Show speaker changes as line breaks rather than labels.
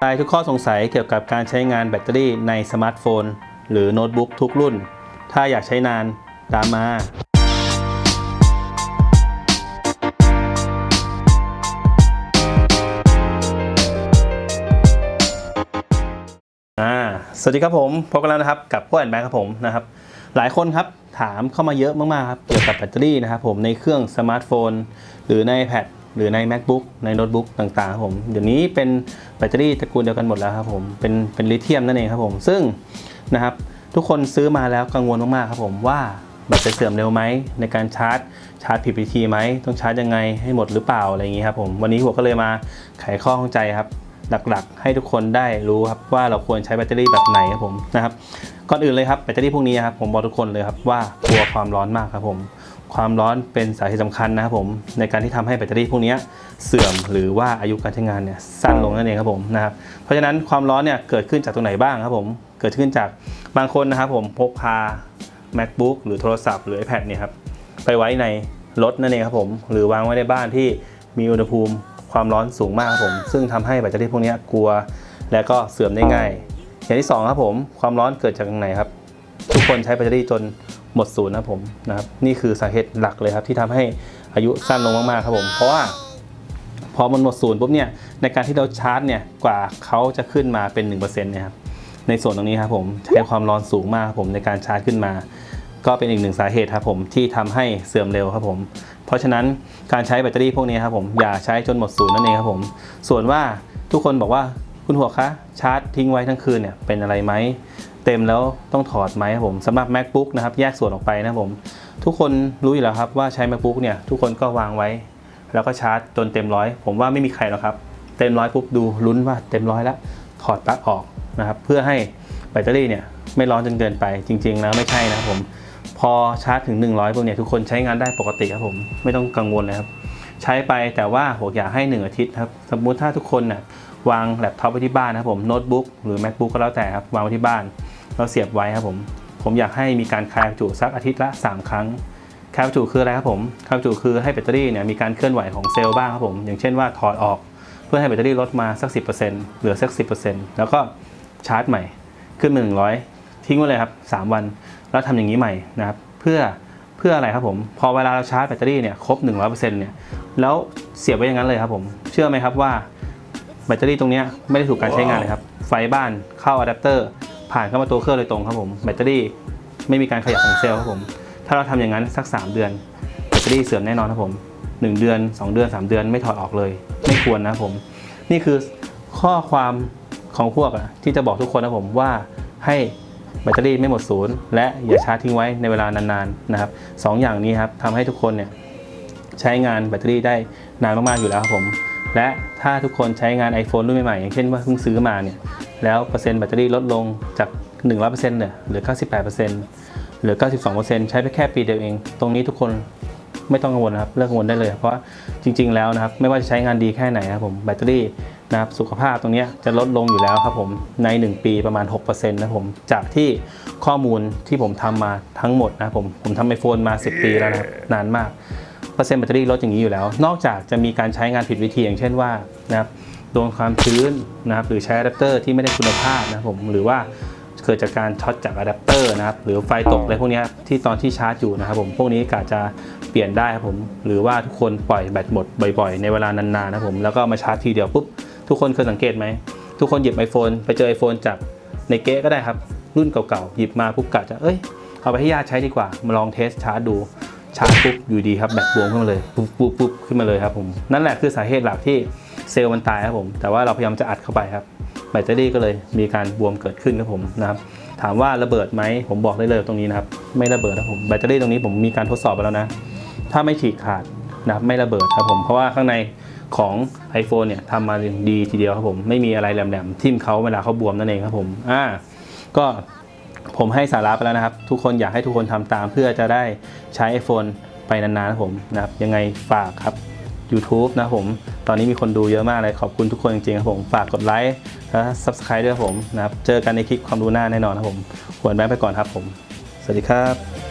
คลายทุกข้อสงสัยเกี่ยวกับการใช้งานแบตเตอรี่ในสมาร์ทโฟน หรือโน้ตบุ๊กทุกรุ่น ถ้าอยากใช้นาน ตามมาอ่าสวัสดีครับผมพบกันแล้วนะครับกับพวกแอนแบงค์ครับผมนะครับ หลายคนครับถามเข้ามาเยอะมากๆครับเกี่ยวกับแบตเตอรี่นะครับผมในเครื่องสมาร์ทโฟน หรือใน iPad หรือใน macbook ในโน้ตบุ๊กต่างๆครับผมเดี๋ยวนี้เป็นแบตเตอรี่ตระกูลเดียวกันหมดแล้วครับผมเป็นเป็นลิเธียมนั่นเองครับผมซึ่งนะครับทุกคนซื้อมาแล้วกังวลมากๆครับผมว่าแบตจะเสื่อมเร็วไหมในการชาร์จชาร์จผิดวิธีไหมต้องชาร์จยังไงให้หมดหรือเปล่าอะไรอย่างนี้ครับผมวันนี้ผมก็เลยมาไขข้อข้องใจครับหลักๆ ให้ทุกคนได้รู้ครับว่าเราควรใช้แบตเตอรี่แบบไหนครับผมนะครับก่อนอื่นเลยครับแบตเตอรี่พวกนี้ครับผมบอกทุกคนเลยครับว่ากลัวความร้อนมากครับผม ความร้อนเป็นสาเหตุสำคัญนะครับผมในการที่ทำให้แบตเตอรี่พวกนี้เสื่อมหรือว่าอายุการใช้งานเนี่ยสั้นลงนั่นเองครับผมนะครับเพราะฉะนั้นความร้อนเนี่ยเกิดขึ้นจากตรงไหนบ้างครับผมเกิดขึ้นจากบางคนนะครับผมพกพา macbook หรือโทรศัพท์หรือ iPad เนี่ยครับไปไว้ในรถนั่นเองครับผมหรือวางไว้ในบ้านที่มีอุณหภูมิความร้อนสูงมากครับผม ซึ่งทำให้แบตเตอรี่พวกนี้กลัว และก็เสื่อมได้ง่าย อย่างที่สองครับผม ความร้อนเกิดจากตรงไหนครับ ทุกคนใช้แบตเตอรี่จน หมดศูนย์นะครับผมนะครับนี่คือสาเหตุหลักเลยครับที่ทำให้อายุสั้นลงมากๆครับผมเพราะว่าพอมันหมดศูนย์ปุ๊บเนี่ยในการที่เราชาร์จเนี่ยกว่าเขาจะขึ้นมาเป็น1%เนี่ยครับในส่วนตรงนี้ครับผมใช้ความร้อนสูงมากครับผมในการชาร์จขึ้นมา ก็เป็นอีกหนึ่งสาเหตุครับผมที่ทำให้เสื่อมเร็วครับผม เพราะฉะนั้นการใช้แบตเตอรี่พวกนี้ครับผมอย่าใช้จนหมดศูนย์นั่นเองครับผมส่วนว่าทุกคนบอกว่าคุณหัวคะชาร์จทิ้งไว้ทั้งคืนเนี่ยเป็นอะไรไหม เต็มแล้วต้องถอดไหมครับผมสำหรับ macbook นะครับแยกส่วนออกไปนะครับผมทุกคนรู้อยู่แล้วครับว่าใช้ macbook เนี่ยทุกคนก็วางไว้ แล้วก็ชาร์จจนเต็มร้อยผมว่าไม่มีใครหรอกครับ เต็มร้อยปุ๊บดูลุ้นว่าเต็มร้อยแล้วถอดปลั๊กออกนะครับเพื่อให้แบตเตอรี่เนี่ยไม่ร้อนจนเกินไปจริงๆแล้วไม่ใช่นะครับผมพอชาร์จถึง 100พวกเนี่ยทุกคนใช้งานได้ปกติครับผมไม่ต้องกังวลเลยครับใช้ไปแต่ว่าผมอยากให้ 1 อาทิตย์ครับสมมุติถ้าทุกคนน่ะวางแล็ปท็อปไว้ที่บ้านนะครับผมโน้ตบุ๊กหรือ macbook ก็แล้วแต่ครับวางไว้ที่บ้าน แล้วเสียบไว้ครับผม ผมอยากให้มีการคลายบรรจุสักอาทิตย์ละ 3 ครั้งคลายบรรจุคืออะไรครับผมคลายบรรจุคือให้แบตเตอรี่เนี่ยมีการเคลื่อนไหวของเซลล์บ้างครับผม อย่างเช่นว่าถอดออกเพื่อให้แบตเตอรี่ลดมาสัก 10%เหลือสัก 10%แล้วก็ชาร์จใหม่ขึ้นมา100 ทิ้งไว้เลยครับ 3 วัน แล้วทำอย่างนี้ใหม่นะครับเพื่อเพื่ออะไรครับผม พอเวลาเราชาร์จแบตเตอรี่เนี่ยครบ 100%เนี่ยแล้วเสียบไว้อย่างนั้นเลยครับผม เชื่อไหมครับว่าแบตเตอรี่ตรงนี้ไม่ได้ถูกการใช้งานเลยครับ ไฟบ้านเข้าอะแดปเตอร์ ผ่านเข้ามาตัวเครื่องโดยตรงครับผมแบตเตอรี่ไม่มีการขยับของเซลล์ครับผม ถ้าเราทำอย่างนั้นสัก 3 เดือนแบตเตอรี่เสื่อมแน่นอนครับผม 1 เดือน 2 เดือน 3 เดือนไม่ถอดออกเลย ไม่ควรนะผม นี่คือข้อความของพวกอะที่จะบอกทุกคนนะผมว่าให้แบตเตอรี่ไม่หมดศูนย์และอย่าชาร์จทิ้งไว้ในเวลานานๆนะครับสองอย่างนี้ครับทำให้ทุกคนเนี่ยใช้งานแบตเตอรี่ได้นานมากๆอยู่แล้วครับผม และถ้าทุกคนใช้งาน iPhone รุ่นใหม่ๆอย่างเช่นว่าเพิ่งซื้อมาเนี่ย แล้วเปอร์เซ็นต์แบตเตอรี่ลดลงจาก 100%เนี่ยเหลือ 98%เหลือ 92%ใช้ไปแค่ปีเดียวเอง ตรงนี้ทุกคนไม่ต้องกังวลนะครับเลิกกังวลได้เลย เพราะจริง ๆ แล้วนะครับ ไม่ว่าจะใช้งานดีแค่ไหนนะครับผมแบตเตอรี่นะครับสุขภาพตรงนี้จะลดลงอยู่แล้วครับผมใน 1 ปีประมาณ 6%นะครับผมจากที่ข้อมูลที่ผมทำมาทั้งหมดนะครับผมผมทำไอโฟนมา 10 ปีแล้วนะครับนานมากเปอร์เซ็นต์แบตเตอรี่ลดอย่างนี้อยู่แล้ว นอกจากจะมีการใช้งานผิดวิธีอย่างเช่นว่านะครับ โดนความชื้นนะครับหรือใช้อะแดปเตอร์ที่ไม่ได้คุณภาพนะครับผมหรือว่าเกิดจากการช็อตจากอะแดปเตอร์นะครับหรือไฟตกอะไรพวกนี้ที่ตอนที่ชาร์จอยู่นะครับผมพวกนี้กาจะเปลี่ยนได้ครับผมหรือว่าทุกคนปล่อยแบตหมดบ่อยๆ ในเวลานานๆนะครับผมแล้วก็มาชาร์จทีเดียวปุ๊บทุกคนเคยสังเกตไหมทุกคนหยิบ iPhone ไปเจอ iPhone จากในเก๊ก็ได้ครับรุ่นเก่าๆหยิบมาปุ๊บกะจะเอ้ยเอาไปให้ญาติใช้ดีกว่ามาลองเทสชาร์จดูชาร์จปุ๊บอยู่ดีครับแบตบวมขึ้นมาเลยปุ๊บปุ๊บปุ๊บขึ้นมาเลยครับผมนั่นแหละคือสาเหตุหลักที่ เซลล์มันตายครับผม แต่ว่าเราพยายามจะอัดเข้าไปครับ แบตเตอรี่ก็เลยมีการบวมเกิดขึ้นครับผมนะครับถามว่าระเบิดไหมผมบอกได้เลยตรงนี้นะครับไม่ระเบิดครับผมแบตเตอรี่ตรงนี้ผมมีการทดสอบไปแล้วนะ ถ้าไม่ฉีกขาดนะครับไม่ระเบิดครับผมเพราะว่าข้างในของ iPhone เนี่ยทำมาดีทีเดียวครับผมไม่มีอะไรแหลมๆทิ่มเขาเวลาเขาบวมนั่นเองครับผมอ่าก็ผมให้สาระไปแล้วนะครับ ทุกคนอยากให้ทุกคนทำตามเพื่อจะได้ใช้ iPhone ไปนานๆครับผมนะครับยังไงฝากครับ YouTube นะผม ตอนนี้มีคนดูเยอะมากเลย ขอบคุณทุกคนจริงๆครับผม ฝากกดไลค์และ Subscribe ด้วยครับผมนะครับ เจอกันในคลิปความรู้หน้าแน่นอนครับผม หวนแบงค์ไปก่อนครับผม สวัสดีครับ